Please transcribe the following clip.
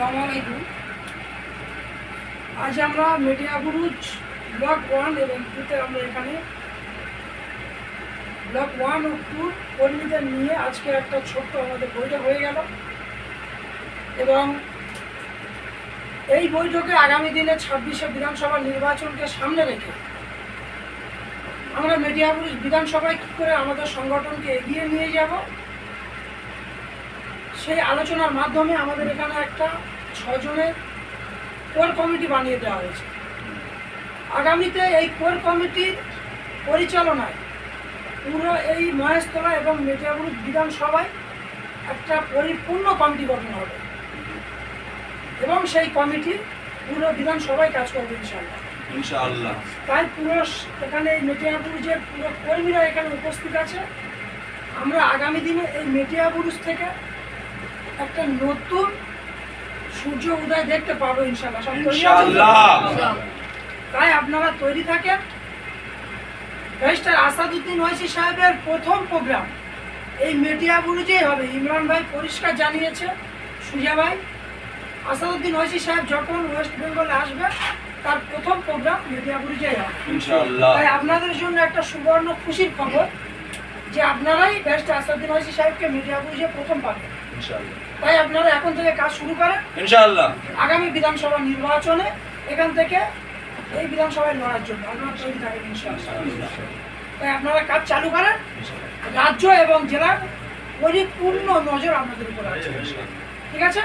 আসসালামু আলাইকুম। আজ আমরা মেটিয়াবুরুজ ব্লক ওয়ান এবং টুতে আমরা এখানে ব্লক ওয়ান ও টু কর্মীদের নিয়ে আজকে একটা ছোট্ট আমাদের বৈঠক হয়ে গেল। এবং এই বৈঠকে আগামী দিনে ছাব্বিশে বিধানসভা নির্বাচনকে সামনে রেখে আমরা মেটিয়াবুরুজ বিধানসভায় কী করে আমাদের সংগঠনকে এগিয়ে নিয়ে যাব সেই আলোচনার মাধ্যমে আমাদের এখানে একটা ছজনের কোর কমিটি বানিয়ে দেওয়া হয়েছে। আগামীতে এই কোর কমিটির পরিচালনায় পুরো এই মহেশতলা এবং মেটিয়াবুরুজ বিধানসভায় একটা পরিপূর্ণ কমিটি গঠন হবে এবং সেই কমিটি পুরো বিধানসভায় কাজ করবে ইনশাআল্লাহ। তাই পুরো এখানে এই মেটিয়াবুরুজের পুরো কর্মীরা এখানে উপস্থিত আছে আমরা আগামী দিনে এই মেটিয়াবুরুজ থেকে একটা নতুন সূর্য উদয় দেখতে পাবো ইনশাল্লাহ। তাই আপনারা তৈরি থাকেন। ব্যারিস্টার আসাদুদ্দিন ওয়াইসি সাহেবের প্রথম প্রোগ্রাম। এই মিডিয়া মেটিয়াবুরুজেই হবে। ইমরান ভাই পরিষ্কার জানিয়েছে সুজা ভাই। আসাদুদ্দিন ওয়াইসি সাহেব যখন ওয়েস্ট বেঙ্গলে আসবে তার প্রথম প্রোগ্রাম মিডিয়া মেটিয়াবুরুজেই হবে। তাই আপনাদের জন্য একটা সুবর্ণ খুশির খবর যে আপনারাই ব্যারিস্টার আসাদুদ্দিন ওয়াইসি সাহেবকে মিডিয়া মিডিয়াবুরুজে প্রথম পাবেন। ইনশাআল্লাহ। তাই আপনারা এখন থেকে কাজ শুরু করেন। ইনশাআল্লাহ। আগামী বিধানসভা নির্বাচনে এখান থেকে এই বিধানসভায় লড়ার জন্য আপনারা তৈরি থাকেন ইনশাআল্লাহ। তাই আপনারা কাজ চালু করেন। রাজ্য এবং জেলার পরিপূর্ণ নজর আপনাদের উপর আছে। ঠিক আছে?